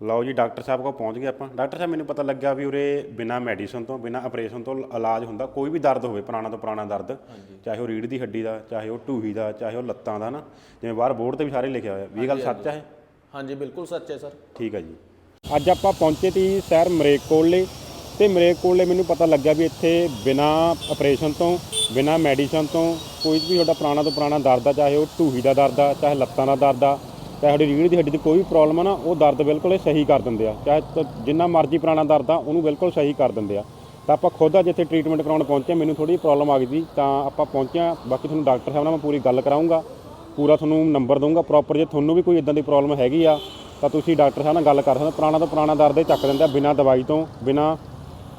ਲਓ ਜੀ ਡਾਕਟਰ ਸਾਹਿਬ ਕੋਲ ਪਹੁੰਚ ਗਏ ਆਪਾਂ। ਡਾਕਟਰ ਸਾਹਿਬ ਮੈਨੂੰ ਪਤਾ ਲੱਗਾ ਵੀ ਉਰੇ ਬਿਨਾ ਮੈਡੀਸਨ ਤੋਂ ਬਿਨਾ ਆਪਰੇਸ਼ਨ ਤੋਂ ਇਲਾਜ ਹੁੰਦਾ ਕੋਈ ਵੀ ਦਰਦ ਹੋਵੇ ਪੁਰਾਣਾ ਤੋਂ ਪੁਰਾਣਾ ਦਰਦ ਚਾਹੇ ਉਹ ਰੀੜ ਦੀ ਹੱਡੀ ਦਾ ਚਾਹੇ ਉਹ ਢੂਹੀ ਦਾ ਚਾਹੇ ਉਹ ਲੱਤਾਂ ਦਾ ਨਾ ਜਿਵੇਂ ਬਾਹਰ ਬੋਰਡ ਤੇ ਵੀ ਸਾਰੇ ਲਿਖਿਆ ਹੋਇਆ ਵੀ ਇਹ ਗੱਲ ਸੱਚ ਹੈ ਹਾਂਜੀ। ਬਿਲਕੁਲ ਸੱਚ ਹੈ ਸਰ। ਠੀਕ ਹੈ ਜੀ। ਅੱਜ ਆਪਾਂ ਪਹੁੰਚੇ ਤੀ ਸ਼ਹਿਰ ਮਰੇਕੋਲੇ ਤੇ ਮਰੇਕੋਲੇ ਮੈਨੂੰ ਪਤਾ ਲੱਗਾ ਵੀ ਇੱਥੇ ਬਿਨਾ ਆਪਰੇਸ਼ਨ ਤੋਂ ਬਿਨਾ ਮੈਡੀਸਨ ਤੋਂ ਕੋਈ ਵੀ ਤੁਹਾਡਾ ਪੁਰਾਣਾ ਤੋਂ ਪੁਰਾਣਾ ਦਰਦ ਆ ਚਾਹੇ ਉਹ ਢੂਹੀ ਦਾ ਦਰਦ ਆ ਚਾਹੇ ਲੱਤਾਂ ਦਾ ਦਰਦ ਆ ਤੁਹਾਡੀ ਰੀੜ੍ਹ ਦੀ ਹੱਡੀ ਦੀ ਕੋਈ ਵੀ ਪ੍ਰੋਬਲਮ ਆ ਨਾ, ਉਹ ਦਰਦ ਬਿਲਕੁਲ ਇਹ ਸਹੀ ਕਰ ਦਿੰਦੇ ਆ। ਚਾਹੇ ਤ- ਜਿੰਨਾ ਮਰਜ਼ੀ ਪੁਰਾਣਾ ਦਰਦ ਆ, ਉਹਨੂੰ ਬਿਲਕੁਲ ਸਹੀ ਕਰ ਦਿੰਦੇ ਆ। ਤਾਂ ਆਪਾਂ ਖੁਦ ਅੱਜ ਇੱਥੇ ਟ੍ਰੀਟਮੈਂਟ ਕਰਾਉਣ ਪਹੁੰਚੇ, ਮੈਨੂੰ ਥੋੜੀ ਪ੍ਰੋਬਲਮ ਆ ਗਈ ਸੀ, ਤਾਂ ਆਪਾਂ ਪਹੁੰਚੇ ਹਾਂ। ਬਾਕੀ ਤੁਹਾਨੂੰ ਡਾਕਟਰ ਸਾਹਿਬ ਨਾਲ ਮੈਂ ਪੂਰੀ ਗੱਲ ਕਰਾਉਂਗਾ ਪੂਰਾ ਤੁਹਾਨੂੰ ਨੰਬਰ ਦਊਂਗਾ ਪ੍ਰੋਪਰ ਜੇ ਤੁਹਾਨੂੰ ਵੀ ਕੋਈ ਇਦਾਂ ਦੀ ਪ੍ਰੋਬਲਮ ਹੈਗੀ ਆ, ਤਾਂ ਤੁਸੀਂ ਡਾਕਟਰ ਸਾਹਿਬ ਨਾਲ ਗੱਲ ਕਰ ਸਕਦੇ ਹੋ। ਪੁਰਾਣਾ ਤੋਂ ਪੁਰਾਣਾ ਦਰਦ ਇਹ ਚੱਕ ਦਿੰਦੇ ਆ, ਬਿਨਾਂ ਦਵਾਈ ਤੋਂ, ਬਿਨਾਂ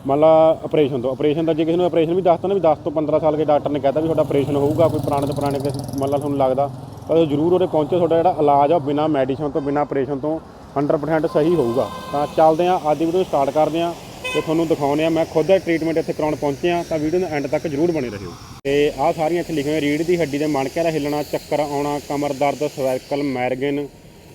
ਮਤਲਬ ਲਾ ਆਪਰੇਸ਼ਨ ਤੋਂ। ਆਪਰੇਸ਼ਨ ਦਾ ਜੇ ਕਿਸੇ ਨੂੰ ਆਪਰੇਸ਼ਨ ਵੀ ਦੱਸਤਾ ਨਾ ਵੀ 10 ਤੋਂ 15 ਸਾਲ ਦੇ ਡਾਕਟਰ ਨੇ ਕਹਿਤਾ ਵੀ ਤੁਹਾਡਾ ਆਪਰੇਸ਼ਨ ਹੋਊਗਾ, ਕੋਈ ਪੁਰਾਣੇ ਤੋਂ ਪੁਰਾਣੇ ਕਿਸੇ ਮਤਲਬ ਤੁਹਾਨੂੰ ਲੱਗਦਾ। ਤਾਂ ਉਹ ਜ਼ਰੂਰ ਉਹਦੇ ਪਹੁੰਚੋ, ਤੁਹਾਡਾ ਜਿਹੜਾ ਇਲਾਜ ਆ ਉਹ ਬਿਨਾਂ ਮੈਡੀਸਨ ਤੋਂ, ਬਿਨਾਂ ਆਪਰੇਸ਼ਨ ਤੋਂ 100% ਸਹੀ ਹੋਊਗਾ। ਤਾਂ ਚੱਲਦੇ ਆ ਅੱਜ ਦੀ ਵੀਡੀਓ ਸਟਾਰਟ ਕਰਦੇ ਆ ਤੇ ਤੁਹਾਨੂੰ ਦਿਖਾਉਂਦੇ ਆ ਮੈਂ ਖੁਦ ਦਾ ਟ੍ਰੀਟਮੈਂਟ ਇੱਥੇ ਕਰਾਉਣ ਪਹੁੰਚੇ ਆ ਤਾਂ ਵੀਡੀਓ ਨੂੰ ਐਂਡ ਤੱਕ ਜ਼ਰੂਰ ਬਣੇ ਰਹੋ। ਤੇ ਆਹ ਸਾਰੀਆਂ ਇੱਥੇ ਲਿਖੀਆਂ ਹੋਈਆਂ ਰੀੜ ਦੀ ਹੱਡੀ ਦੇ ਮਣਕਿਆਂ ਦਾ ਹਿੱਲਣਾ, ਚੱਕਰ ਆਉਣਾ, ਕਮਰ ਦਰਦ ਸਰਵਾਈਕਲ ਮੈਰਗਨ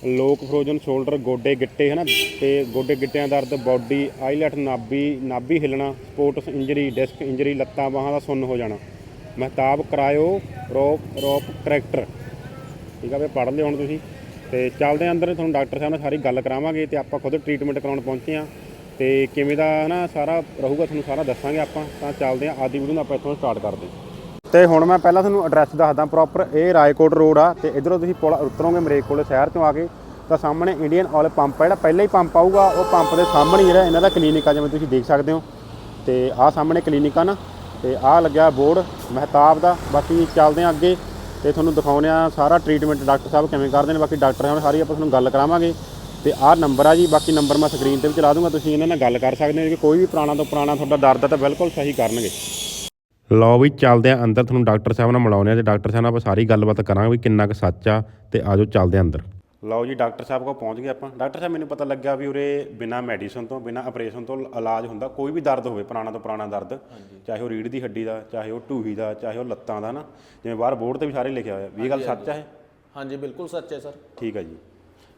ਲੋਕ ਫਰੋਜਨ ਸ਼ੋਲਡਰ ਗੋਡੇ ਗਿੱਟੇ, ਹਨਾ? ਤੇ ਗੋਡੇ ਗਿੱਟਿਆਂ ਦਰਦ ਬਾਡੀ ਆਈਲੈਟ ਨਾਭੀ ਨਾਭੀ ਹਿੱਲਣਾ ਸਪੋਰਟਸ ਇੰਜਰੀ ਡਿਸਕ ਇੰਜਰੀ ਲੱਤਾਂ ਬਾਹਾਂ ਦਾ ਸੁੰਨ ਹੋ ਜਾਣਾ। ਮਹਿਤਾਬ ਕਰਾਇਓ, ਰੋਪ ਰੋਪ ਕਰੈਕਟਰ ਠੀਕ ਆ ਵੀ ਪੜ੍ਹ ਲਿਓ ਹੁਣ ਤੁਸੀਂ। ਤੇ ਚੱਲਦੇ ਆਂ ਅੰਦਰ, ਤੁਹਾਨੂੰ ਡਾਕਟਰ ਸਾਹਿਬ ਨਾਲ ਸਾਰੀ ਗੱਲ ਕਰਾਵਾਂਗੇ ਤੇ ਆਪਾਂ ਖੁਦ ਟ੍ਰੀਟਮੈਂਟ ਕਰਾਉਣ ਪਹੁੰਚੇ ਆ। ਤੇ ਕਿਵੇਂ ਦਾ ਨਾ ਸਾਰਾ ਰਹੂਗਾ, ਤੁਹਾਨੂੰ ਸਾਰਾ ਦੱਸਾਂਗੇ ਆਪਾਂ। ਤਾਂ ਚੱਲਦੇ ਆਂ, ਆਦੀ ਵੀਡੀਓ ਨੂੰ ਆਪਾਂ ਇੱਥੋਂ ਸਟਾਰਟ ਕਰਦੇ ਹਾਂ। ਤੇ ਹੁਣ ਮੈਂ ਪਹਿਲਾਂ ਤੁਹਾਨੂੰ ਐਡਰੈਸ ਦੱਸਦਾ ਪ੍ਰੋਪਰ ਇਹ ਰਾਏਕੋਟ ਰੋਡ ਆ ਤੇ ਇਧਰੋਂ ਤੁਸੀਂ ਪੁਲ ਉਤਰੋਗੇ ਮਰੇਕ ਕੋਲੇ ਸ਼ਹਿਰ ਤੋਂ ਆ ਕੇ, ਤਾਂ ਸਾਹਮਣੇ ਇੰਡੀਅਨ ਆਇਲ ਪੰਪ ਆ, ਜਿਹੜਾ ਪਹਿਲਾਂ ਹੀ ਪੰਪ ਆਊਗਾ, ਉਹ ਪੰਪ ਦੇ ਸਾਹਮਣੇ ਹੀ ਜਿਹੜਾ ਇਹਨਾਂ ਦਾ ਕਲੀਨਿਕ ਆ, ਜਿਵੇਂ ਤੁਸੀਂ ਦੇਖ ਸਕਦੇ ਹੋ। ਤੇ ਆਹ ਸਾਹਮਣੇ ਕਲੀਨਿਕ ਆ ਨਾ, ਤੇ ਆਹ ਲੱਗਿਆ ਬੋਰਡ ਮਹਿਤਾਬ ਦਾ। ਬਾਕੀ ਚੱਲਦੇ ਆ ਅੱਗੇ। ਤੇ ਤੁਹਾਨੂੰ ਦਿਖਾਉਂਦੇ ਆ ਸਾਰਾ ਟ੍ਰੀਟਮੈਂਟ ਡਾਕਟਰ ਸਾਹਿਬ ਕਿਵੇਂ ਕਰਦੇ ਨੇ, ਬਾਕੀ ਡਾਕਟਰ ਸਾਹਿਬ ਨਾਲ ਸਾਰੀ ਆਪਾਂ ਤੁਹਾਨੂੰ ਗੱਲ ਕਰਾਵਾਂਗੇ। ਤੇ ਆਹ ਨੰਬਰ ਆ ਜੀ, ਬਾਕੀ ਨੰਬਰ ਮੈਂ ਸਕਰੀਨ ਤੇ ਵੀ ਚਲਾ ਦੂੰਗਾ, ਤੁਸੀਂ ਇਹਨਾਂ ਨਾਲ ਗੱਲ ਕਰ ਸਕਦੇ ਹੋ ਕਿ ਕੋਈ ਵੀ ਪੁਰਾਣਾ ਤੋਂ ਪੁਰਾਣਾ ਤੁਹਾਡਾ ਦਰਦ ਹੈ ਤਾਂ ਬਿਲਕੁਲ ਸਹੀ ਕਰਨਗੇ। ਲਓ ਵੀ ਚੱਲਦੇ ਆ ਅੰਦਰ, ਤੁਹਾਨੂੰ ਡਾਕਟਰ ਸਾਹਿਬ ਨਾਲ ਮਿਲਾਉਂਦੇ ਆ ਤੇ ਡਾਕਟਰ ਸਾਹਿਬ ਨਾਲ ਆਪਾਂ ਸਾਰੀ ਗੱਲਬਾਤ ਕਰਾਂਗੇ ਵੀ ਕਿੰਨਾ ਕੁ ਸੱਚ ਆ, ਤੇ ਆਜੋ ਚੱਲਦੇ ਆ ਅੰਦਰ। ਲਓ ਜੀ ਡਾਕਟਰ ਸਾਹਿਬ ਕੋਲ ਪਹੁੰਚ ਗਏ ਆਪਾਂ। ਡਾਕਟਰ ਸਾਹਿਬ ਮੈਨੂੰ ਪਤਾ ਲੱਗਾ ਵੀ ਉਰੇ ਬਿਨਾ ਮੈਡੀਸਨ ਤੋਂ ਬਿਨਾ ਆਪਰੇਸ਼ਨ ਤੋਂ ਇਲਾਜ ਹੁੰਦਾ ਕੋਈ ਵੀ ਦਰਦ ਹੋਵੇ ਪੁਰਾਣਾ ਤੋਂ ਪੁਰਾਣਾ ਦਰਦ ਚਾਹੇ ਉਹ ਰੀੜ ਦੀ ਹੱਡੀ ਦਾ ਚਾਹੇ ਉਹ ਢੂਹੀ ਦਾ ਚਾਹੇ ਉਹ ਲੱਤਾਂ ਦਾ ਨਾ ਜਿਵੇਂ ਬਾਹਰ ਬੋਰਡ ਤੇ ਵੀ ਸਾਰੇ ਲਿਖਿਆ ਹੋਇਆ ਵੀ ਇਹ ਗੱਲ ਸੱਚ ਹੈ ਹਾਂਜੀ। ਬਿਲਕੁਲ ਸੱਚ ਹੈ ਸਰ। ਠੀਕ ਹੈ ਜੀ।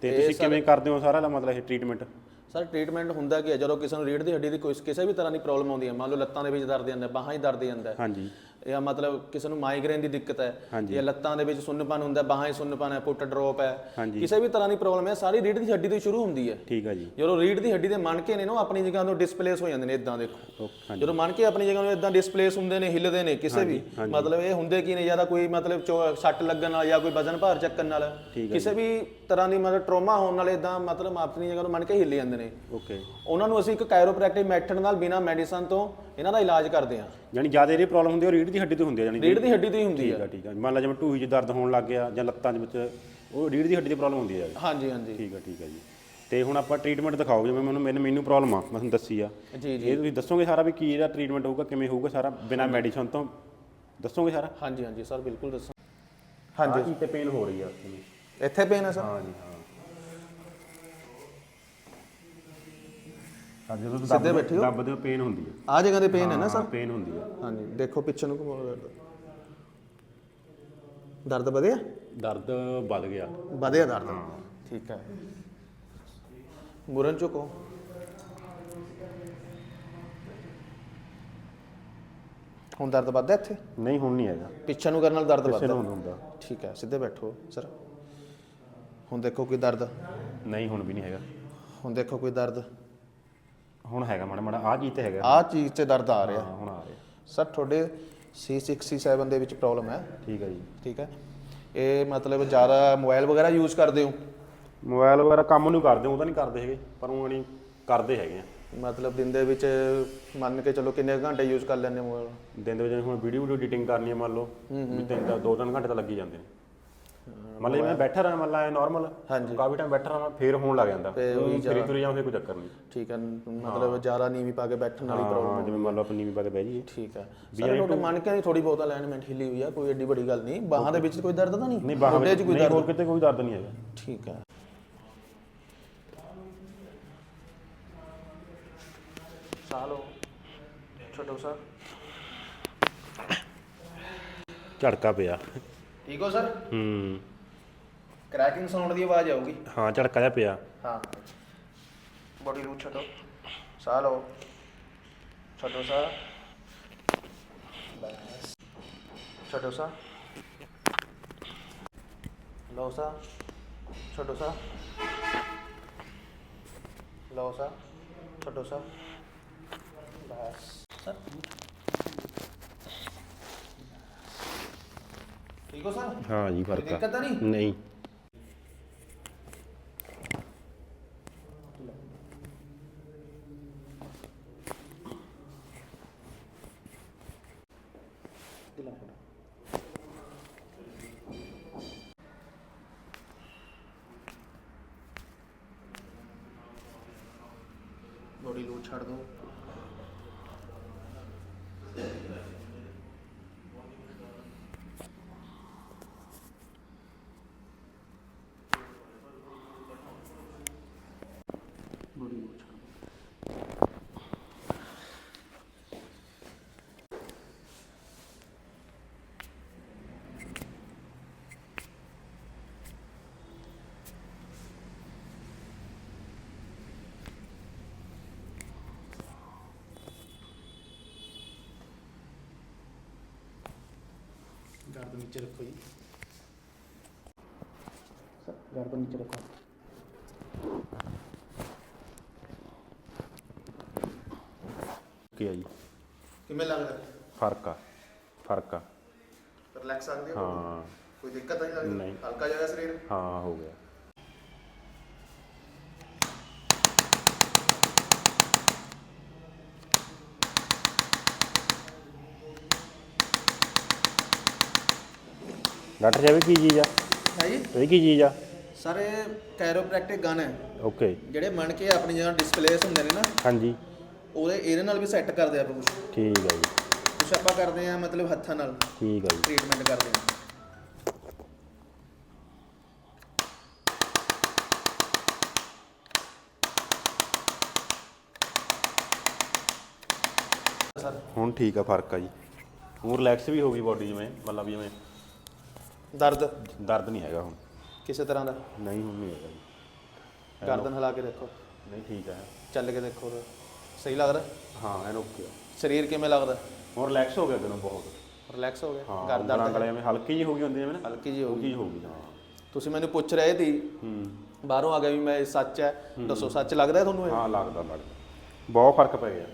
ਤੇ ਤੁਸੀਂ ਕਿਵੇਂ ਕਰਦੇ ਹੋ ਸਾਰਾ ਦਾ ਮਤਲਬ ਇਹ ਟ੍ਰੀਟਮੈਂਟ ਸਰ ਟ੍ਰੀਟਮੈਂਟ ਹੁੰਦਾ ਕੀ ਹੈ ਜਦੋਂ ਕਿਸੇ ਨੂੰ ਰੀੜ ਦੀ ਹੱਡੀ ਦੀ ਕੋਈ ਕਿਸੇ ਵੀ ਤਰ੍ਹਾਂ ਦੀ ਪ੍ਰੋਬਲਮ ਆਉਂਦੀ ਹੈ ਮੰਨ ਲਓ ਲੱਤਾਂ ਦੇ ਵਿੱਚ ਦਰਦ ਜਾਂਦਾ ਬਾਹਾਂ 'ਚ ਦਰਦ ਜਾਂਦਾ ਹੈ ਹਾਂਜੀ। ਜਾਂ ਮਤਲਬ ਕਿਸੇ ਨੂੰ ਮਾਈਗ੍ਰੇਨ ਦੀ ਦਿੱਕਤ ਹੈ ਜਾਂ ਲੱਤਾਂ ਦੇ ਵਿੱਚ ਸੁੰਨਪਨ ਹੁੰਦਾ ਬਾਹਾਂ 'ਚ ਸੁੰਨਪਨ ਹੈ ਪੁੱਟ ਡ੍ਰੌਪ ਹੈ। ਕਿਸੇ ਵੀ ਤਰ੍ਹਾਂ ਦੀ ਪ੍ਰੋਬਲਮ ਹੈ ਸਾਰੀ ਰੀੜ ਦੀ ਹੱਡੀ ਤੋਂ ਸ਼ੁਰੂ ਹੁੰਦੀ ਹੈ। ਠੀਕ ਹੈ ਜੀ। ਜਦੋਂ ਰੀੜ ਦੀ ਹੱਡੀ ਦੇ ਮਣਕੇ ਨੇ ਨਾ ਆਪਣੀ ਜਗ੍ਹਾ ਤੋਂ ਡਿਸਪਲੇਸ ਹੋ ਜਾਂਦੇ ਨੇ ਇਦਾਂ ਦੇਖੋ। ਜਦੋਂ ਮਣਕੇ ਆਪਣੀ ਜਗ੍ਹਾ ਤੋਂ ਇਦਾਂ ਡਿਸਪਲੇਸ ਹੁੰਦੇ ਨੇ ਹਿੱਲਦੇ ਨੇ ਕਿਸੇ ਵੀ ਮਤਲਬ ਇਹ ਹੁੰਦੇ ਕੀ ਨੇ ਜ਼ਿਆਦਾ ਕੋਈ ਮਤਲਬ ਸੱਟ ਲੱਗਣ ਨਾਲ ਜਾਂ ਕੋਈ ਵਜ਼ਨ ਭਾਰ ਚੱਕਣ ਨਾਲ ਕਿਸੇ ਵੀ ਤਰ੍ਹਾਂ ਦੀ ਮਤਲਬ ਟਰੋਮਾ ਹੋਣ ਨਾਲ ਇਦਾਂ ਮਤਲਬ ਆਪਣੀ ਜਗ੍ਹਾ ਤੋਂ ਮਣਕੇ ਹਿੱਲ ਜਾਂਦੇ ਨੇ। ਓਕੇ। ਉਹਨਾਂ ਨੂੰ ਅਸੀਂ ਇੱਕ ਕਾਇਰੋਪ੍ਰੈਕਟਿਕ ਮੈਥਡ ਨਾਲ ਬਿਨਾ ਮੈਡੀਸਨ ਤੋਂ ਇਹਨਾਂ ਦਾ ਇਲਾਜ ਕਰਦੇ ਹਾਂ ਯਾਨੀ ਜ਼ਿਆਦਾ ਇਹ ਪ੍ਰੋਬਲਮ ਹੁੰਦੀ ਹੈ ਰੀੜ ਦੀ ਹੱਡੀ ਤੋਂ ਹੁੰਦੀ ਹੈ ਯਾਨੀ ਰੀੜ ਦੀ ਹੱਡੀ ਤੋਂ ਹੀ ਹੁੰਦੀ ਠੀਕ ਹੈ ਹੈ ਠੀਕ ਹੈ ਮੰਨ ਲਾ ਜਿਵੇਂ ਢੂਹੀ 'ਚ ਦਰਦ ਹੋਣ ਲੱਗ ਗਿਆ ਜਾਂ ਲੱਤਾਂ ਦੇ ਵਿੱਚ ਉਹ ਰੀੜ ਦੀ ਹੱਡੀ ਦੀ ਪ੍ਰੋਬਲਮ ਹੁੰਦੀ ਹੈ ਹਾਂਜੀ ਹਾਂਜੀ। ਠੀਕ ਹੈ ਠੀਕ ਹੈ ਜੀ। ਤੇ ਹੁਣ ਆਪਾਂ ਟ੍ਰੀਟਮੈਂਟ ਦਿਖਾਓ ਜਿਵੇਂ ਮੈਨੂੰ ਮੈਨੂੰ ਮੈਨੂੰ ਪ੍ਰੋਬਲਮ ਆ ਮੈਂ ਤੁਹਾਨੂੰ ਦੱਸੀ ਆ। ਜੀ ਜੀ। ਇਹ ਤੁਸੀਂ ਦੱਸੋਗੇ ਸਾਰਾ ਵੀ ਕੀ ਇਹਦਾ ਟ੍ਰੀਟਮੈਂਟ ਹੋਊਗਾ ਕਿਵੇਂ ਹੋਊਗਾ ਸਾਰਾ ਬਿਨਾ ਮੈਡੀਸਨ ਤੋਂ? ਦੱਸੋਗੇ ਸਾਰਾ? ਹਾਂਜੀ ਹਾਂਜੀ ਸਰ ਬਿਲਕੁਲ ਦੱਸੋ। ਹਾਂਜੀ। ਤੇ ਪੇਨ ਹੋ ਰਹੀ ਆ ਤੁਹਾਨੂੰ ਇੱਥੇ ਪੇਨ ਹੈ ਸਰ? ਹਾਂ ਜੀ ਹਾਂ। ਹਾਂ ਜਦੋਂ ਤੁਸੀਂ ਸਿੱਧੇ ਬੈਠੇ ਹੋ? ਦੱਬਦੇ ਹੋ ਪੇਨ ਹੁੰਦੀ ਹੈ ਆ ਜਗ੍ਹਾ ਤੇ ਪੇਨ ਹੈ ਨਾ ਸਰ? ਪੇਨ ਹੁੰਦੀ ਹੈ ਹਾਂਜੀ ਦੇਖੋ ਪਿੱਛੇ ਨੂੰ ਘੁਮਾਓ ਦਰਦ ਦਰਦ ਵਧਿਆ? ਦਰਦ ਵੱਧ ਗਿਆ। ਵਧਿਆ ਦਰਦ? ਠੀਕ ਹੈ। ਮੁਰਨ ਚੁੱਕੋ। ਹੁਣ ਦਰਦ ਵੱਧਦਾ ਇੱਥੇ? ਨਹੀਂ ਹੁਣ ਨਹੀਂ ਹੈਗਾ। ਪਿੱਛੇ ਨੂੰ ਕਰਨ ਨਾਲ ਦਰਦ ਵੱਧਦਾ। ਹੁੰਦਾ। ਠੀਕ ਹੈ ਸਿੱਧੇ ਬੈਠੋ ਸਰ। ਹੁਣ ਦੇਖੋ ਕੋਈ ਦਰਦ? ਨਹੀਂ ਹੁਣ ਵੀ ਨਹੀਂ ਹੈਗਾ। ਹੁਣ ਦੇਖੋ ਕੋਈ ਦਰਦ। ਹੁਣ ਹੈਗਾ ਮਾੜਾ ਮਾੜਾ ਆ ਚੀਜ਼ ਤੇ ਹੈਗਾ। ਆਹ ਚੀਜ਼ ਤੇ ਦਰਦ ਆ ਰਿਹਾ। ਹਾਂ ਹੁਣ ਆ ਰਿਹਾ। ਸਰ ਤੁਹਾਡੇ C67 ਦੇ ਵਿੱਚ ਪ੍ਰੋਬਲਮ ਹੈ? ਠੀਕ ਹੈ ਜੀ। ਠੀਕ ਹੈ। ਇਹ ਮਤਲਬ ਜ਼ਿਆਦਾ ਮੋਬਾਈਲ ਵਗੈਰਾ ਯੂਜ਼ ਕਰਦੇ ਹੋ? ਮੋਬਾਈਲ ਵਗੈਰਾ ਕੰਮ ਨੂੰ ਕਰਦੇ ਉਹ ਤਾਂ ਨਹੀਂ ਕਰਦੇ ਹੈਗੇ ਪਰ ਉਹ ਨਹੀਂ ਕਰਦੇ ਹੈਗੇ ਆ। ਮਤਲਬ ਦਿਨ ਦੇ ਵਿੱਚ ਮੰਨ ਕੇ ਚਲੋ ਕਿੰਨੇ ਘੰਟੇ ਯੂਜ਼ ਕਰ ਲੈਂਦੇ ਮੋਬਾਈਲ ਦਿਨ ਦੇ ਵਿੱਚ ਹੁਣ ਵੀਡੀਓ ਵੀਡੀਓ ਐਡੀਟਿੰਗ ਕਰਨੀ ਹੈ ਮੰਨ ਲਓ ਵੀ ਤਿੰਨ ਦੋ ਤਿੰਨ ਘੰਟੇ ਤਾਂ ਲੱਗ ਹੀ ਜਾਂਦੇ ਨੇ। ਮੰਨ ਜੇ ਮੈਂ ਬੈਠਾ ਰਹਾਂ ਮੰਨ ਲਾ ਨਾਰਮਲ ਹਾਂਜੀ। ਕਾਫੀ ਟਾਈਮ ਬੈਠਾ ਰਹਾਂ ਫੇਰ ਹੋਣ ਲੱਗ ਜਾਂਦਾ। ਫੇਰ ਤੁਰੀ ਜਾਵਾਂ ਫੇਰ ਕੋਈ ਚੱਕਰ ਨਹੀਂ। ਠੀਕ ਹੈ ਮਤਲਬ ਜ਼ਿਆਦਾ ਨੀਵੀਂ ਪਾ ਕੇ ਬੈਠਣ ਵਾਲੀ ਪ੍ਰੋਬਲਮ ਹਾਂ ਜਿਵੇਂ ਮੰਨ ਲਓ ਆਪਣੀ ਨੀਵੀਂ ਪਾ ਕੇ ਬਹਿ ਜਾਈਏ। ਠੀਕ ਹੈ। ਸਰ ਤੁਹਾਡੇ ਮਨ ਕੇ ਥੋੜੀ ਬਹੁਤ ਅਲਾਈਨਮੈਂਟ ਹਿੱਲੀ ਹੋਈ ਆ ਕੋਈ ਏਡੀ ਵੱਡੀ ਗੱਲ ਨਹੀਂ। ਬਾਹਾਂ ਦੇ ਵਿੱਚ ਕੋਈ ਦਰਦ ਤਾਂ ਨਹੀਂ? ਨਹੀਂ ਬਾਹਾਂ ਵਿੱਚ ਕੋਈ ਦਰਦ ਹੋਰ ਕਿਤੇ ਕੋਈ ਦਰਦ ਨਹੀਂ ਹੈਗਾ। ਠੀਕ ਹੈ। ਸਾਲੋ ਛੋਟੋ ਸਰ। ਝੜਕਾ ਪਿਆ। ਠੀਕ ਹੋ ਸਰ? ਹੂੰ। ਕ੍ਰੈਕਿੰਗ ਸਾਊਂਡ ਦੀ ਆਵਾਜ਼ ਆਊਗੀ। ਹਾਂ ਝੜਕਾ ਜਿਹਾ ਪਿਆ। ਹਾਂ। ਬੋਡੀ ਲੂਜ਼ ਛੱਡੋ। ਸਾਹ ਲਓ। ਛੱਡੋ ਸਾਹ। ਬਸ। ਛੱਡੋ ਸਾਹ। ਲਓ ਸਾਹ। ਛੱਡੋ ਸਾਹ। ਲਓ ਸਾਹ। ਛੱਡੋ ਸਾਹ। ਬਸ। ਸਰ ਠੀਕ ਹੋ ਸਰ ਹਾਂ ਜੀ ਫ਼ਰਕ ਦਿੱਕਤ ਤਾਂ ਨਹੀਂ ਨਹੀਂ ਬੋਡੀ ਲੂਜ਼ ਛੱਡ ਦਿਓ ਗਰਦਨ ਨੀਚੇ ਰੱਖੋ ਜੀ। ਸਰ ਗਰਦਨ ਨੀਚੇ ਰੱਖੋ। ਕੀ ਆ ਜੀ? ਕਿਵੇਂ ਲੱਗਦਾ? ਫ਼ਰਕ ਆ ਫ਼ਰਕ ਆ। ਰਿਲੈਕਸ ਆਉਂਦੀ ਹੈ ਹਾਂ। ਕੋਈ ਦਿੱਕਤ ਨਹੀਂ ਲੱਗਦੀ? ਨਹੀਂ। ਹਲਕਾ ਜਿਹਾ ਸਰੀਰ? ਹਾਂ ਹੋ ਗਿਆ। ਡਾਕਟਰ ਸਾਹਿਬ ਇਹ ਕੀ ਚੀਜ਼ ਆ? ਹੈ ਜੀ? ਇਹ ਕੀ ਚੀਜ਼ ਆ? ਸਰ ਇਹ ਕੈਰੋਪ੍ਰੈਕਟਿਕ ਗਨ ਹੈ। ਓਕੇ। ਜਿਹੜੇ ਮਣ ਕੇ ਆਪਣੀ ਜਿਹੜਾ ਡਿਸਪਲੇਸ ਹੁੰਦੇ ਨੇ ਨਾ ਹਾਂਜੀ। ਉਹਦੇ ਇਹਦੇ ਨਾਲ ਵੀ ਸੈੱਟ ਕਰਦੇ ਆਪਾਂ ਕੁਝ ਠੀਕ ਆ ਜੀ। ਕੁਝ ਆਪਾਂ ਕਰਦੇ ਆ ਮਤਲਬ ਹੱਥਾਂ ਨਾਲ ਠੀਕ ਆ ਜੀ। ਟ੍ਰੀਟਮੈਂਟ ਕਰਦੇ ਆ। ਸਰ ਹੁਣ ਠੀਕ ਆ ਫ਼ਰਕ ਆ ਜੀ। ਹੁਣ ਰਿਲੈਕਸ ਵੀ ਹੋ ਗਈ ਬਾਡੀ ਜਿਵੇਂ ਮਤਲਬ ਜਿਵੇਂ ਦਰਦ? ਦਰਦ ਨਹੀਂ ਹੈਗਾ ਹੁਣ। ਕਿਸੇ ਤਰ੍ਹਾਂ ਦਾ? ਨਹੀਂ ਹੁਣ ਨਹੀਂ ਹੈਗਾ ਜੀ। ਗਰਦਨ ਹਿਲਾ ਕੇ ਦੇਖੋ। ਨਹੀਂ ਠੀਕ ਆ ਚੱਲ ਕੇ ਦੇਖੋ। ਸਹੀ ਲੱਗਦਾ ਹਾਂ ਐਨ ਓਕੇ ਆ। ਸਰੀਰ ਕਿਵੇਂ ਲੱਗਦਾ? ਹੁਣ ਰਿਲੈਕਸ ਹੋ ਗਿਆ ਤੈਨੂੰ ਬਹੁਤ। ਰਿਲੈਕਸ ਹੋ ਗਿਆ? ਹਾਂ ਗਰਦਨ ਗਰਦਨ ਗਲੇ ਵਿੱਚ ਹਲਕੀ ਜਿਹੀ ਹੋ ਗਈ ਹੁੰਦੀ ਜਿਵੇਂ ਨਾ। ਹਲਕੀ ਜਿਹੀ ਹੋ ਗਈ। ਹੋ ਗਈ ਹਾਂ। ਤੁਸੀਂ ਮੈਨੂੰ ਪੁੱਛ ਰਹੇ ਸੀ। ਹੂੰ। ਬਾਹਰੋਂ ਆ ਗਿਆ ਵੀ ਮੈਂ ਇਹ ਸੱਚ ਹੈ। ਦੱਸੋ ਸੱਚ ਲੱਗਦਾ ਹੈ ਤੁਹਾਨੂੰ ਇਹ? ਹਾਂ ਲੱਗਦਾ ਲੱਗਦਾ। ਬਹੁਤ ਫ਼ਰਕ ਪੈ ਗਿਆ।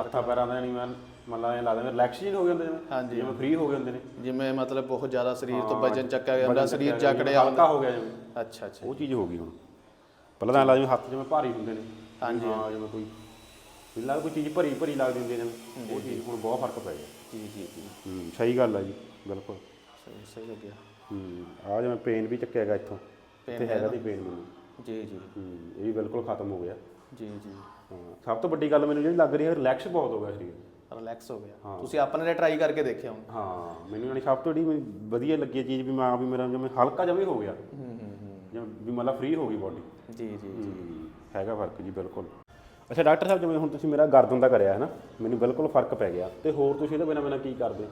ਹੱਥਾਂ ਪੈਰਾਂ ਦਾ ਨਹੀਂ ਮੈਂ ਮਤਲਬ ਐ ਲੱਗਦਾ ਰਿਲੈਕਸ ਜਿਹੇ ਹੋ ਗਏ ਹੁੰਦੇ ਜਿਵੇਂ ਹਾਂਜੀ। ਜਿਵੇਂ ਫ੍ਰੀ ਹੋ ਗਏ ਹੁੰਦੇ ਨੇ। ਜਿਵੇਂ ਮਤਲਬ ਬਹੁਤ ਜ਼ਿਆਦਾ ਸਰੀਰ ਤੋਂ ਵਜਨ ਚੱਕਿਆ ਜਾਂਦਾ ਸਰੀਰ ਜਕੜਿਆ ਹਲਕਾ ਹੋ ਗਿਆ ਜਿਵੇਂ। ਅੱਛਾ ਅੱਛਾ। ਉਹ ਚੀਜ਼ ਹੋ ਗਈ ਹੁਣ। ਪਹਿਲਾਂ ਤਾਂ ਲੱਗਦਾ ਜਿਵੇਂ ਹੱਥ ਜਿਵੇਂ ਭਾਰੀ ਹੁੰਦੇ ਨੇ। ਹਾਂਜੀ। ਹਾਂ ਜਿਵੇਂ ਕੋਈ ਪਹਿਲਾਂ ਕੋਈ ਚੀਜ਼ ਭਰੀ ਭਰੀ ਲੱਗਦੀ ਹੁੰਦੀ ਜਿਵੇਂ। ਉਹ ਚੀਜ਼ ਹੁਣ ਬਹੁਤ ਫ਼ਰਕ ਪੈ ਗਿਆ। ਜੀ ਜੀ ਜੀ। ਹੂੰ ਸਹੀ ਗੱਲ ਆ ਜੀ ਬਿਲਕੁਲ। ਸਹੀ ਸਹੀ ਲੱਗਿਆ। ਹੂੰ ਆ ਜਿਵੇਂ ਪੇਨ ਵੀ ਚੱਕਿਆ ਹੈਗਾ ਇੱਥੋਂ। ਤੇ ਹੈਗਾ ਦੀ ਪੇਨ ਮੈਨੂੰ ਜੀ ਜੀ। ਹੂੰ ਇਹ ਵੀ ਬਿਲਕੁਲ ਖਤਮ ਹੋ ਗਿਆ। ਜੀ ਜੀ। ਸਭ ਤੋਂ ਵੱਡੀ ਗੱਲ ਮੈਨੂੰ ਜਿਹੜੀ ਲੱਗ ਰਹੀ ਹੈ ਰਿਲੈਕਸ ਬਹੁਤ ਹੋ ਗਿਆ ਸਰੀਰ। ਰਿਲੈਕਸ ਹੋ ਗਿਆ। ਤੁਸੀਂ ਆਪਣੇ ਨੇ ਟਰਾਈ ਕਰਕੇ ਦੇਖਿਆ ਹੁਣ। ਹਾਂ ਮੈਨੂੰ ਯਾਨੀ ਸਭ ਤੋਂ ਜਿਹੜੀ ਵਧੀਆ ਲੱਗੀ ਚੀਜ਼ ਵੀ ਮੈਂ ਆ ਵੀ ਮੇਰਾ ਜਿਵੇਂ ਹਲਕਾ ਜਿਹਾ ਵੀ ਹੋ ਗਿਆ। ਹੂੰ ਹੂੰ ਜਿਵੇਂ ਵੀ ਮਤਲਬ ਫ੍ਰੀ ਹੋ ਗਈ ਬਾਡੀ ਜੀ ਜੀ ਹੈਗਾ ਫ਼ਰਕ ਜੀ ਬਿਲਕੁਲ। ਅੱਛਾ ਡਾਕਟਰ ਸਾਹਿਬ ਜਿਵੇਂ ਹੁਣ ਤੁਸੀਂ ਮੇਰਾ ਗਰਦਨ ਦਾ ਕਰਿਆ ਹੈ ਨਾ ਮੈਨੂੰ ਬਿਲਕੁਲ ਫ਼ਰਕ ਪੈ ਗਿਆ। ਤੇ ਹੋਰ ਤੁਸੀਂ ਇਹਦੇ ਬਿਨਾਂ ਬਿਨਾਂ ਕੀ ਕਰਦੇ?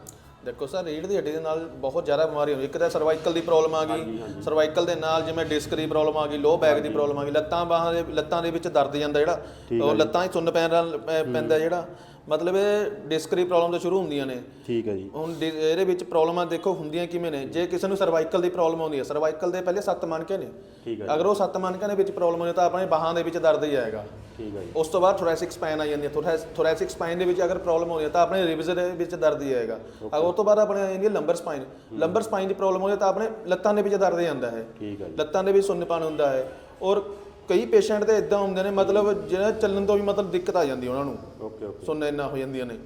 ਦੇਖੋ ਸਰ ਰੀੜ ਦੀ ਹੱਡੀ ਦੇ ਨਾਲ ਬਹੁਤ ਜ਼ਿਆਦਾ ਬਿਮਾਰੀ ਹੁੰਦੀ ਇੱਕ ਤਾਂ ਸਰਵਾਈਕਲ ਦੀ ਪ੍ਰੋਬਲਮ ਆ ਗਈ। ਸਰਵਾਈਕਲ ਦੇ ਨਾਲ ਜਿਵੇਂ ਡਿਸਕ ਦੀ ਪ੍ਰੋਬਲਮ ਆ ਗਈ ਲੋ ਬੈਕ ਦੀ ਪ੍ਰੋਬਲਮ ਆ ਗਈ ਲੱਤਾਂ ਬਾਹਾਂ ਦੇ ਲੱਤਾਂ ਦੇ ਵਿੱਚ ਦਰਦ ਜਾਂਦਾ ਜਿਹੜਾ। ਉਹ ਲੱਤਾਂ 'ਚ ਸੁੰਨ ਪੈਣ ਨਾਲ ਪੈਂਦਾ ਜਿਹੜਾ। ਮਤਲਬ ਇਹ ਡਿਸਕ ਦੀ ਪ੍ਰੋਬਲਮ ਤੋਂ ਸ਼ੁਰੂ ਹੁੰਦੀਆਂ ਨੇ। ਠੀਕ ਹੈ ਜੀ। ਹੁਣ ਡਿ- ਇਹਦੇ ਵਿੱਚ ਪ੍ਰੋਬਲਮਾਂ ਦੇਖੋ ਹੁੰਦੀਆਂ ਕਿਵੇਂ ਨੇ। ਜੇ ਕਿਸੇ ਨੂੰ ਸਰਵਾਈਕਲ ਦੀ ਪ੍ਰੋਬਲਮ ਆਉਂਦੀ ਹੈ ਸਰਵਾਈਕਲ ਦੇ ਪਹਿਲੇ ਸੱਤ ਮਣਕੇ ਨੇ। ਠੀਕ ਹੈ ਅਗਰ ਉਹ ਸੱਤ ਮਣਕਿਆਂ ਦੇ ਵਿੱਚ ਪ੍ਰੋਬਲਮ ਹੋਣੀ ਤਾਂ ਆਪਣੇ ਬਾਹਾਂ ਦੇ ਵਿੱਚ ਦਰਦ ਹੀ ਆਏਗਾ। ਠੀਕ ਹੈ ਜੀ। ਉਸ ਤੋਂ ਬਾਅਦ ਥੋਰੈਸਿਕ ਸਪਾਈਨ ਆ ਜਾਂਦੀ ਹੈ। ਥੋਰੈਸਿਕ ਸਪਾਈਨ ਦੇ ਵਿੱਚ ਅਗਰ ਪ੍ਰੋਬਲਮ ਹੋਣੀ ਹੈ ਤਾਂ ਆਪਣੇ ਰਿਬਸ ਦੇ ਵਿੱਚ ਦਰਦ ਹੀ ਆਏਗਾ। ਅਗਰ ਉਸ ਤੋਂ ਬਾਅਦ ਆਪਣੇ ਆ ਜਾਂਦੀ ਹੈ ਲੰਬਰ ਸਪਾਈਨ ਲੰਬਰ ਸਪਾਈਨ ਦੀ ਪ੍ਰੋਬਲਮ ਹੋਣੀ ਤਾਂ ਆਪਣੇ ਲੱਤਾਂ ਦੇ ਵਿੱਚ ਦਰਦ ਹੀ ਆਉਂਦਾ ਹੈ। ਠੀਕ ਹੈ ਜੀ। ਲੱਤਾਂ ਦੇ ਵਿੱਚ ਸੁੰਨਪਨ ਹੁੰਦਾ ਹੈ। ਔਰ ਕਈ ਪੇਸ਼ੈਂਟ ਤੇ ਇਦਾਂ ਹੁੰਦੇ ਨੇ ਮਤਲਬ ਜਿਹੜਾ ਚੱਲਣ ਤੋਂ ਵੀ ਮਤਲਬ ਦਿੱਕਤ ਆ ਜਾਂਦੀ ਉਹਨਾਂ ਨੂੰ। Okay okay. ਸੁੰਨ ਇੰਨਾ ਹੋ ਜਾਂਦੀਆਂ ਨੇ।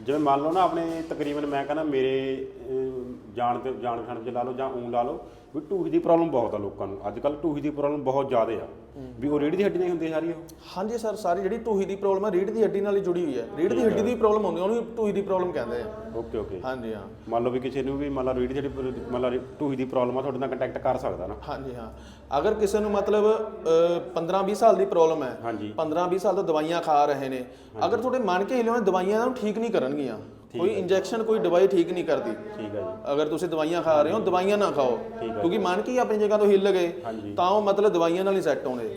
ਜਿਵੇਂ ਮੰਨ ਲਓ ਨਾ ਆਪਣੇ ਤਕਰੀਬਨ ਮੈਂ ਕਹਿੰਦਾ ਮੇਰੇ ਅਹ, ਜਾਣ ਤੇ ਜਾਣ ਪਛਾਣ ਚ ਲਾ ਲਓ ਜਾਂ ਊਂ ਲਾ ਲਓ ਵੀ ਢੂਹੀ ਦੀ ਪ੍ਰੋਬਲਮ ਬਹੁਤ ਆ ਲੋਕਾਂ ਨੂੰ। ਅੱਜ ਕੱਲ ਢੂਹੀ ਦੀ ਪ੍ਰੋਬਲਮ ਬਹੁਤ ਜ਼ਿਆਦਾ ਆ। ਵੀ ਉਹ ਰੀੜ ਦੀ ਹੱਡੀ ਨਹੀਂ ਹੁੰਦੀ ਸਾਰੀ ਉਹ। ਹਾਂਜੀ ਸਰ ਸਾਰੀ ਜਿਹੜੀ ਟੂਹੀ ਦੀ ਪ੍ਰੋਬਲਮ ਹੈ ਰੀੜ ਦੀ ਹੱਡੀ ਨਾਲ ਹੀ ਜੁੜੀ ਹੋਈ ਹੈ ਰੀੜ ਦੀ ਹੱਡੀ ਦੀ ਪ੍ਰੋਬਲਮ ਹੁੰਦੀ ਹੈ ਉਹਨੂੰ ਟੂਹੀ ਦੀ ਪ੍ਰੋਬਲਮ ਕਹਿੰਦੇ ਆ। Okay okay. ਹਾਂਜੀ ਹਾਂ। ਮੰਨ ਲਓ ਵੀ ਕਿਸੇ ਨੂੰ ਵੀ ਮੰਨ ਲਓ ਰੀੜ ਦੀ ਹੱਡੀ ਮੰਨ ਲਓ ਢੂਹੀ ਦੀ ਪ੍ਰੋਬਲਮ ਆ ਤੁਹਾਡੇ ਨਾਲ ਕੰਟੈਕਟ ਕਰ ਸਕਦਾ ਨਾ। ਹਾਂਜੀ ਹਾਂ। ਅਗਰ ਕਿਸੇ ਨੂੰ ਮਤਲਬ 15-20 ਸਾਲ ਦੀ ਪ੍ਰੋਬਲਮ ਹੈ ਹਾਂਜੀ। 15-20 ਸਾਲ ਤੋਂ ਦਵਾਈਆਂ ਖਾ ਰਹੇ ਨੇ ਅਗਰ ਤੁਹਾਡੇ ਮਨ ਕੇ ਹਿਲੇ ਉਹਨਾਂ ਦਵਾਈਆਂ ਨੂੰ ਠੀਕ ਨਹੀਂ ਕਰਨਗੀਆਂ। ਕੋਈ ਇੰਜੈਕਸ਼ਨ ਕੋਈ ਦਵਾਈ ਠੀਕ ਨਹੀਂ ਕਰਦੀ। ਠੀਕ ਹੈ ਜੀ। ਅਗਰ ਤੁਸੀਂ ਦਵਾਈਆਂ ਖਾ ਰਹੇ ਹੋ ਦਵਾਈਆਂ ਨਾ ਖਾਓ। ਕਿਉਂਕਿ ਮਨ ਕੀ ਆਪਣੀ ਜਗ੍ਹਾ ਤੋਂ ਹਿੱਲ ਗਏ ਤਾਂ ਉਹ ਮਤਲਬ ਦਵਾਈਆਂ ਨਾਲ ਹੀ ਸੈੱਟ ਹੋਣੇ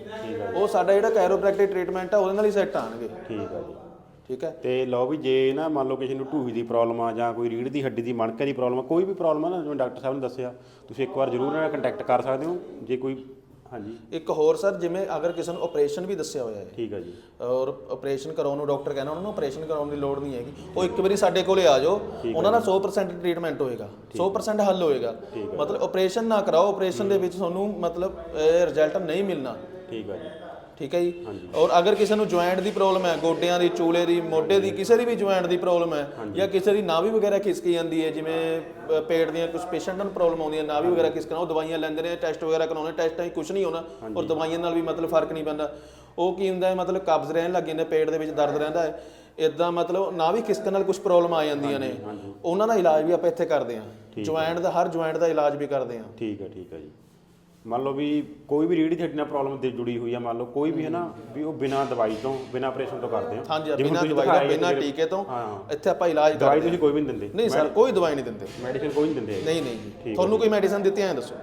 ਉਹ ਸਾਡਾ ਜਿਹੜਾ ਕੈਰੋਪ੍ਰੈਕਟਿਕ ਟ੍ਰੀਟਮੈਂਟ ਆ ਉਹਦੇ ਨਾਲ ਹੀ ਸੈੱਟ ਆਣਗੇ। ਠੀਕ ਹੈ ਜੀ। ਠੀਕ ਹੈ? ਤੇ ਲਓ ਵੀ ਜੇ ਨਾ ਮੰਨ ਲਓ ਕਿਸੇ ਨੂੰ ਢੂਹੀ ਦੀ ਪ੍ਰੋਬਲਮ ਆ ਜਾਂ ਕੋਈ ਰੀੜ੍ਹ ਦੀ ਹੱਡੀ ਦੀ ਮਣਕੇ ਦੀ ਪ੍ਰੋਬਲਮ ਆ ਕੋਈ ਵੀ ਪ੍ਰੋਬਲਮ ਆ ਨਾ ਜਿਵੇਂ ਡਾਕਟਰ ਸਾਹਿਬ ਨੇ ਦੱਸਿਆ ਤੁਸੀਂ ਇੱਕ ਵਾਰ ਜ਼ਰੂਰ ਇਹਨਾਂ ਨਾਲ ਕੰਟੈਕਟ ਕਰ ਸਕਦੇ ਹੋ। ਜੇ ਕੋਈ ਹਾਂਜੀ। ਇੱਕ ਹੋਰ ਸਰ ਜਿਵੇਂ ਅਗਰ ਕਿਸੇ ਨੂੰ ਆਪਰੇਸ਼ਨ ਵੀ ਦੱਸਿਆ ਹੋਇਆ ਹੈ। ਠੀਕ ਹੈ ਜੀ। ਔਰ ਆਪਰੇਸ਼ਨ ਕਰਾਉਣ ਨੂੰ ਡਾਕਟਰ ਕਹਿੰਦਾ ਉਹਨਾਂ ਨੂੰ ਆਪਰੇਸ਼ਨ ਕਰਾਉਣ ਦੀ ਲੋੜ ਨਹੀਂ ਹੈਗੀ। ਉਹ ਇੱਕ ਵਾਰੀ ਸਾਡੇ ਕੋਲੇ ਆ ਜਾਓ ਉਹਨਾਂ ਦਾ 100% ਟ੍ਰੀਟਮੈਂਟ ਹੋਏਗਾ। 100% ਹੱਲ ਹੋਏਗਾ। ਮਤਲਬ ਆਪਰੇਸ਼ਨ ਨਾ ਕਰਾਓ ਆਪਰੇਸ਼ਨ ਦੇ ਵਿੱਚ ਤੁਹਾਨੂੰ ਮਤਲਬ ਰਿਜ਼ਲਟ ਨਹੀਂ ਮਿਲਣਾ। ਠੀਕ ਹੈ ਜੀ। ਠੀਕ ਹੈ ਜੀ? ਔਰ ਅਗਰ ਕਿਸੇ ਨੂੰ ਜੁਆਇੰਟ ਦੀ ਪ੍ਰੋਬਲਮ ਹੈ ਗੋਡਿਆਂ ਦੀ ਚੂਲੇ ਦੀ ਮੋਢੇ ਦੀ ਕਿਸੇ ਦੀ ਵੀ ਜੁਆਇੰਟ ਦੀ ਪ੍ਰੋਬਲਮ ਹੈ ਜਾਂ ਕਿਸੇ ਦੀ ਨਾਭੀ ਵਗੈਰਾ ਖਿਸਕੀ ਜਾਂਦੀ ਹੈ ਜਿਵੇਂ ਪੇਟ ਦੀਆਂ ਕੁਝ ਪੇਸ਼ੈਂਟ ਨੂੰ ਪ੍ਰੋਬਲਮ ਆਉਂਦੀ ਹੈ ਨਾਭੀ ਵਗੈਰਾ ਖਿਸਕਣਾ ਉਹ ਦਵਾਈਆਂ ਲੈਂਦੇ ਨੇ ਟੈਸਟ ਵਗੈਰਾ ਕਰਾਉਂਦੇ ਟੈਸਟਾਂ ਹੀ ਕੁਝ ਨਹੀਂ ਹੋਣਾ ਔਰ ਦਵਾਈਆਂ ਨਾਲ ਵੀ ਮਤਲਬ ਫ਼ਰਕ ਨਹੀਂ ਪੈਂਦਾ। ਉਹ ਕੀ ਹੁੰਦਾ ਹੈ ਮਤਲਬ ਕਬਜ਼ ਰਹਿਣ ਲੱਗ ਜਾਂਦਾ ਪੇਟ ਦੇ ਵਿੱਚ ਦਰਦ ਰਹਿੰਦਾ ਹੈ ਇਦਾਂ ਮਤਲਬ ਨਾਭੀ ਖਿਸਕਣ ਨਾਲ ਕੁਝ ਪ੍ਰੋਬਲਮ ਆ ਜਾਂਦੀਆਂ ਨੇ। ਉਹਨਾਂ ਦਾ ਇਲਾਜ ਵੀ ਆਪਾਂ ਇੱਥੇ ਕਰਦੇ ਹਾਂ। ਜੁਆਇੰਟ ਦਾ ਹਰ ਜੁਆਇੰਟ ਦਾ ਇਲਾਜ ਵੀ ਕਰਦੇ ਹਾਂ। ਠੀਕ ਹੈ ਠੀਕ ਹੈ ਜੀ। ਮੰਨ ਲਓ ਵੀ ਕੋਈ ਵੀ ਰੀੜ੍ਹ ਦੀ ਹੱਡੀ ਨਾਲ ਪ੍ਰੋਬਲਮ ਦੇ ਜੁੜੀ ਹੋਈ ਆ ਮੰਨ ਲਓ ਕੋਈ ਵੀ ਹੈ ਨਾ ਵੀ ਉਹ ਬਿਨਾਂ ਦਵਾਈ ਤੋਂ ਬਿਨਾਂ ਆਪਰੇਸ਼ਨ ਤੋਂ ਕਰਦੇ ਆ। ਹਾਂਜੀ ਜਿਵੇਂ ਬਿਨਾਂ ਤੁਸੀਂ ਦਵਾਈ ਦਾ ਬਿਨਾਂ ਜਿਹੜੇ- ਟੀਕੇ ਤੋਂ ਹਾਂ। ਇੱਥੇ ਆਪਾਂ ਇਲਾਜ ਦਵਾਈ ਕਰਦੇ ਤੁਸੀਂ ਕੋਈ ਵੀ ਨਹੀਂ ਦਿੰਦੇ। ਨਹੀਂ ਸਰ ਕੋਈ ਦਵਾਈ ਨਹੀਂ ਦਿੰਦੇ। ਮੈਡੀਸਿਨ ਕੋਈ ਨਹੀਂ ਦਿੰਦੇ ਹੈਗੇ। ਨਹੀਂ ਨਹੀਂ ਜੀ। ਤੁਹਾਨੂੰ ਕੋਈ ਮੈਡੀਸਨ ਦਿੱਤੀ ਐ ਦੱਸੋ?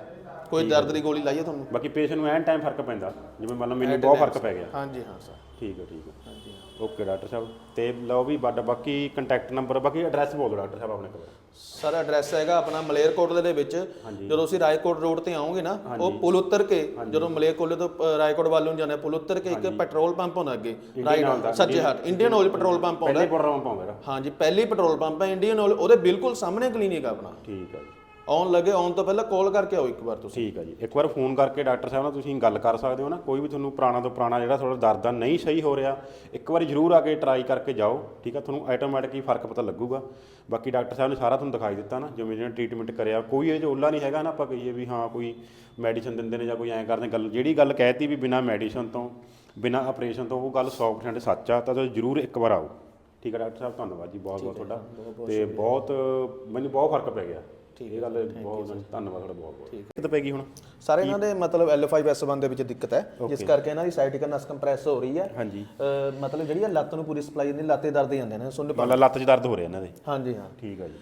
ਕੋਈ ਦਰਦ ਦੀ ਗੋਲੀ ਲਾਈਏ ਤੁਹਾਨੂੰ? ਬਾਕੀ ਪੇਸ਼ੈਂਟ ਨੂੰ ਐਨ ਟਾਈਮ ਫ਼ਰਕ ਪੈਂਦਾ। ਜਿਵੇਂ ਮੰਨ ਲਓ ਮੈਨੂੰ ਬਹੁਤ ਫ਼ਰਕ ਪੈ ਗਿਆ। ਹਾਂਜੀ ਹਾਂ ਸਰ। ਠੀਕ ਹੈ ਠੀਕ ਹੈ। ਓਕੇ ਡਾਕਟਰ ਸਾਹਿਬ। ਤੇ ਲਓ ਵੀ ਬਾਡਾ ਬਾਕੀ ਕੰਟੈਕਟ ਨੰਬਰ ਬਾਕੀ ਐਡਰੈਸ ਬੋਲ ਦਿਓ ਡਾਕਟਰ ਸਾਹਿਬ ਆਪਣੇ ਕੋਲ। ਸਰ ਐਡਰੈਸ ਹੈਗਾ ਆਪਣਾ ਮਲੇਰਕੋਟਲੇ ਦੇ ਵਿੱਚ। ਜਦੋਂ ਤੁਸੀਂ ਰਾਏਕੋਟ ਰੋਡ ਤੇ ਆਓਗੇ ਨਾ ਉਹ ਪੁਲ ਉੱਤਰ ਕੇ ਜਦੋਂ ਮਲੇਰਕੋਟਲੇ ਤੋਂ ਰਾਏਕੋਟ ਵੱਲ ਨੂੰ ਜਾਣਾ ਪੁਲ ਉੱਤਰ ਕੇ ਇੱਕ ਪੈਟਰੋਲ ਪੰਪ ਹੁੰਦਾ ਅੱਗੇ ਰਾਈਟ ਸੱਜੇ ਹੱਥ ਇੰਡੀਅਨ ਆਇਲ ਪੈਟਰੋਲ ਪੰਪ ਪਹਿਲੇ ਪ੍ਰੋਗਰਾਮ ਪਾਉਂਦਾ ਇਹਦਾ। ਹਾਂਜੀ ਪਹਿਲੀ ਪੈਟਰੋਲ ਪੰਪ ਹੈ ਇੰਡੀਅਨ ਆਇਲ ਉਹਦੇ ਬਿਲਕੁਲ ਸਾਹਮਣੇ ਕਲੀਨਿਕ ਆ ਆਪਣਾ। ਠੀਕ ਹੈ ਆਉਣ ਲੱਗੇ ਆਉਣ ਤੋਂ ਪਹਿਲਾਂ ਕਾਲ ਕਰਕੇ ਆਓ ਇੱਕ ਵਾਰ ਤੁਸੀਂ। ਠੀਕ ਹੈ ਜੀ। ਇੱਕ ਵਾਰ ਫੋਨ ਕਰਕੇ ਡਾਕਟਰ ਸਾਹਿਬ ਨਾਲ ਤੁਸੀਂ ਗੱਲ ਕਰ ਸਕਦੇ ਹੋ ਨਾ। ਕੋਈ ਵੀ ਤੁਹਾਨੂੰ ਪੁਰਾਣਾ ਤੋਂ ਪੁਰਾਣਾ ਜਿਹੜਾ ਤੁਹਾਡਾ ਦਰਦ ਆ ਨਹੀਂ ਸਹੀ ਹੋ ਰਿਹਾ ਇੱਕ ਵਾਰੀ ਜ਼ਰੂਰ ਆ ਕੇ ਟਰਾਈ ਕਰਕੇ ਜਾਓ ਠੀਕ ਆ? ਤੁਹਾਨੂੰ ਆਟੋਮੈਟਿਕ ਹੀ ਫ਼ਰਕ ਪਤਾ ਲੱਗੂਗਾ। ਬਾਕੀ ਡਾਕਟਰ ਸਾਹਿਬ ਨੇ ਸਾਰਾ ਤੁਹਾਨੂੰ ਦਿਖਾਈ ਦਿੱਤਾ ਨਾ ਜਿਵੇਂ ਜਿਹੜਾ ਟ੍ਰੀਟਮੈਂਟ ਕਰਿਆ। ਕੋਈ ਇਹ 'ਚ ਓਲਾ ਨਹੀਂ ਹੈਗਾ ਨਾ ਆਪਾਂ ਕਹੀਏ ਵੀ ਹਾਂ ਕੋਈ ਮੈਡੀਸਿਨ ਦਿੰਦੇ ਨੇ ਜਾਂ ਕੋਈ ਐਂ ਕਰਦੇ ਗੱਲ। ਜਿਹੜੀ ਗੱਲ ਕਹਿਤੀ ਵੀ ਬਿਨਾ ਮੈਡੀਸਿਨ ਤੋਂ ਬਿਨਾ ਆਪਰੇਸ਼ਨ ਤੋਂ ਉਹ ਗੱਲ 100% ਸੱਚ ਆ ਤਾਂ ਤੁਸੀਂ ਜ਼ਰੂਰ ਇੱਕ ਵਾਰ ਆਓ। ਠੀਕ ਹੈ ਡਾਕਟਰ ਸਾਹਿਬ ਧੰਨਵਾਦ ਜੀ ਬਹੁਤ ਬਹੁਤ ਤੁਹਾਡਾ। ਤੇ ਬਹੁਤ ਮੈਨੂੰ ਬਹੁਤ ਫ਼ਰਕ ਪੈ ਗਿਆ। ਇਹ ਗੱਲ ਬਹੁਤ ਧੰਨਵਾਦ ਤੁਹਾਡਾ ਬਹੁਤ ਬਹੁਤ। ਕਿਤੇ ਪੈ ਗਈ ਹੁਣ? ਸਾਰੇ ਇਹਨਾਂ ਦੇ ਮਤਲਬ L5S1 ਦੇ ਵਿੱਚ ਦਿੱਕਤ ਹੈ। ਜਿਸ ਕਰਕੇ ਇਹਨਾਂ ਦੀ ਸਾਈਟਿਕਲ ਨਸ ਕੰਪਰੈਸ ਹੋ ਰਹੀ ਹੈ। ਹਾਂਜੀ। ਅਹ ਮਤਲਬ ਜਿਹੜੀ ਲੱਤ ਨੂੰ ਪੂਰੀ ਸਪਲਾਈ ਦਿੰਦੀ ਲੱਤੇ ਦਰਦ ਜਾਂਦੇ ਨੇ ਸੁਣ ਮਤਲਬ ਲੱਤ 'ਚ ਦਰਦ ਹੋ ਰਿਹਾ ਇਹਨਾਂ ਦੇ? ਹਾਂਜੀ ਹਾਂ। ਠੀਕ ਹੈ ਜੀ।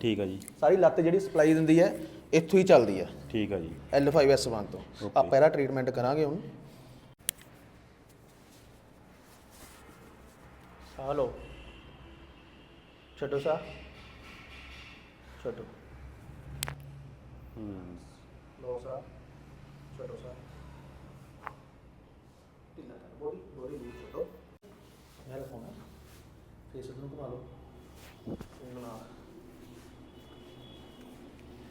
ਠੀਕ ਹੈ ਜੀ। ਸਾਰੀ ਲੱਤ ਜਿਹੜੀ ਸਪਲਾਈ ਦਿੰਦੀ ਹੈ ਇੱਥੋਂ ਹੀ ਚੱਲਦੀ ਹੈ। ਠੀਕ ਹੈ ਜੀ। L5S1 ਤੋਂ। ਆਪਾਂ ਇਹਦਾ ਟ੍ਰੀਟਮੈਂਟ ਕਰਾਂਗੇ ਹੁਣ। ਸਾਹ ਲਓ। ਛੱਡੋ ਸਾਹ। ਛੱਡੋ। ਲਓ ਸਾਹ ਛੱਡੋ ਸਾਹ ਢਿੱਲਾ ਕਰ ਬੋਡੀ ਬੋਡੀ ਲੂਜ਼ ਛੱਡੋ। ਇਹ ਰੱਖੋ ਨਾ ਫੇਸ ਨੂੰ ਘੁਮਾ ਲਓ। ਘੁਮਾ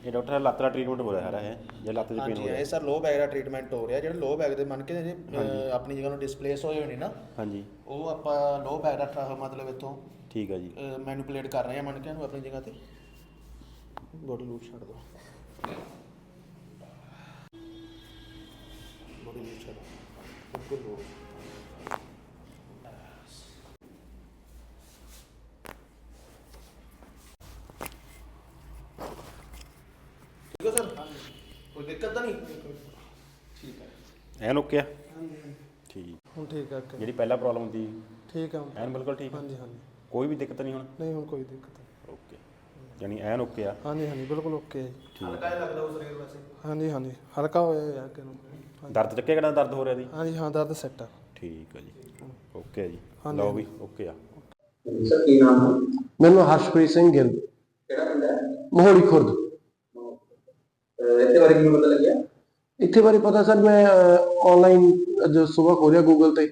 ਇਹ ਡਾਕਟਰ ਲੱਤ ਦਾ ਟ੍ਰੀਟਮੈਂਟ ਹੋ ਰਿਹਾ ਹੈ ਜੇ ਲੱਤ 'ਚ ਪੇਨ ਹਾਂਜੀ ਹੋ ਰਿਹਾ ਇਹ ਸਰ ਲੋ ਬੈਗ ਦਾ ਟ੍ਰੀਟਮੈਂਟ ਹੋ ਰਿਹਾ। ਜਿਹੜਾ ਲੋ ਬੈਗ ਦੇ ਮੰਨ ਕੇ ਜੇ ਅਹ, ਆਪਣੀ ਜਗ੍ਹਾ ਨੂੰ ਡਿਸਪਲੇਸ ਹੋਏ ਹੋਣੇ ਨਾ ਹਾਂਜੀ। ਉਹ ਆਪਾਂ ਲੋ ਬੈਗ ਦਾ ਟਰਾ- ਮਤਲਬ ਇੱਥੋਂ ਠੀਕ ਹੈ ਜੀ। ਮੈਨੂਪੂਲੇਟ ਕਰ ਰਹੇ ਹਾਂ ਮੰਨ ਕੇ ਨੂੰ ਆਪਣੀ ਜਗ੍ਹਾ ਤੇ। ਬੋਡੀ ਲੂਜ਼ ਛੱਡ ਦਿਓ ਦਿਓ ਬਿਲਕੁਲ ਲੂਜ਼ ਠੀਕ ਹੈ ਸਰ ਕੋਈ ਦਿੱਕਤ ਤਾਂ ਨਹੀਂ ਠੀਕ ਹੈ ਐਨ ਓਕੇ ਆ? ਠੀਕ। ਹੁਣ ਠੀਕ ਓਕੇ। ਜਿਹੜੀ ਪਹਿਲਾਂ ਪ੍ਰੋਬਲਮ ਸੀ? ਠੀਕ ਹੁਣ। ਐਨ ਬਿਲਕੁਲ ਠੀਕ ਆ? ਹਾਂਜੀ ਹਾਂਜੀ। ਕੋਈ ਵੀ ਦਿੱਕਤ ਨਹੀਂ ਹੁਣ? ਨਹੀਂ ਹੁਣ ਕੋਈ ਦਿੱਕਤ ਨਹੀਂ। ਓਕੇ। ਯਾਨੀ ਐਨ ਓਕੇ ਆ? ਹਾਂਜੀ ਹਾਂਜੀ ਬਿਲਕੁਲ ਓਕੇ ਹੈ ਜੀ। ਹਲਕਾ ਜਿਹਾ ਲੱਗਦਾ ਉਹ ਸਰੀਰ ਵੈਸੇ। ਹਾਂਜੀ ਹਾਂਜੀ। ਹਲਕਾ ਹੋਇਆ ਹੈ ਅੱਗੇ ਨੂੰ। ਦਰਦ ਚੱਕੇ ਕਿਹੜਾ ਦਰਦ ਹੋ ਰਿਹਾ ਦੀ ਹਾਂਜੀ ਹਾਂ ਦਰਦ ਸੈੱਟ ਆ। ਠੀਕ ਹੈ ਜੀ। ਓਕੇ ਜੀ। ਲਓ ਵੀ ਓਕੇ ਆ। ਸਰ ਕੀ ਨਾਮ ਹੈ? ਮੈਨੂੰ ਹਰਸ਼ਪ੍ਰੀਤ ਸਿੰਘ ਗਿੱਲ। ਕਿਹੜਾ ਪਿੰਡ ਹੈ? ਮੋਹੜੀ ਖੁਰਦ। ਇੱਥੇ ਬਾਰੇ ਕਿਵੇਂ ਪਤਾ ਲੱਗਿਆ? ਇੱਥੇ ਬਾਰੇ ਪਤਾ ਸਰ ਮੈਂ ਆਨਲਾਈਨ ਜੋ ਸਵੇਰ ਖੋਲਿਆ ਗੂਗਲ ਤੇ।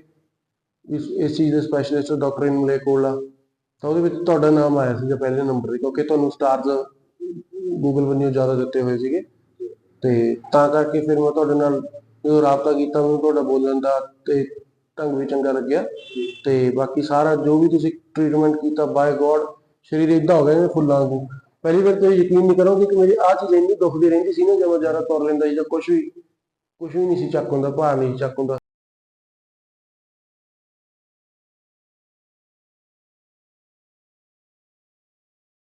ਇਸ ਇਸ ਚੀਜ਼ ਦੇ ਸਪੈਸ਼ਲਿਸਟ ਡਾਕਟਰ ਇਨ ਮਲੇਕੋਲਾ ਤਾਂ ਉਹਦੇ ਵਿੱਚ ਤੁਹਾਡਾ ਨਾਮ ਆਇਆ ਸੀਗਾ ਪਹਿਲੇ ਨੰਬਰ ਤੇ ਕਿਉਂਕਿ ਤੁਹਾਨੂੰ ਸਟਾਰਸ ਗੂਗਲ ਵੱਲੋਂ ਜ਼ਿਆਦਾ ਦਿੱਤੇ ਹੋਏ ਸੀਗੇ। ਤੇ ਤਾਂ ਕਰਕੇ ਫਿਰ ਮੈਂ ਤੁਹਾਡੇ ਨਾਲ ਜਦੋਂ ਰਾਬਤਾ ਕੀਤਾ ਮੈਨੂੰ ਤੁਹਾਡਾ ਬੋਲਣ ਦਾ ਤੇ ਢੰਗ ਵੀ ਚੰਗਾ ਲੱਗਿਆ। ਤੇ ਬਾਕੀ ਸਾਰਾ ਜੋ ਵੀ ਤੁਸੀਂ ਟ੍ਰੀਟਮੈਂਟ ਕੀਤਾ ਬਾਏ ਗੋਡ ਸਰੀਰ ਇਦਾਂ ਹੋ ਗਿਆ ਜਿਵੇਂ ਫੁੱਲਾਂ ਵਾਂਗੂ। ਪਹਿਲੀ ਵਾਰ ਤੁਸੀਂ ਯਕੀਨ ਨਹੀਂ ਕਰੋਗੇ ਕਿ ਮੇਰੀ ਆਹ ਚੀਜ਼ ਇੰਨੀ ਦੁਖਦੀ ਰਹਿੰਦੀ ਸੀ ਨਾ ਜਦੋਂ ਜ਼ਿਆਦਾ ਤੁਰ ਲੈਂਦਾ ਸੀ ਜਾਂ ਕੁਝ ਵੀ ਕੁਝ ਵੀ ਨਹੀਂ ਸੀ ਚੱਕ ਹੁੰਦਾ, ਭਾਰ ਨਹੀਂ ਸੀ ਚੱਕ ਹੁੰਦਾ।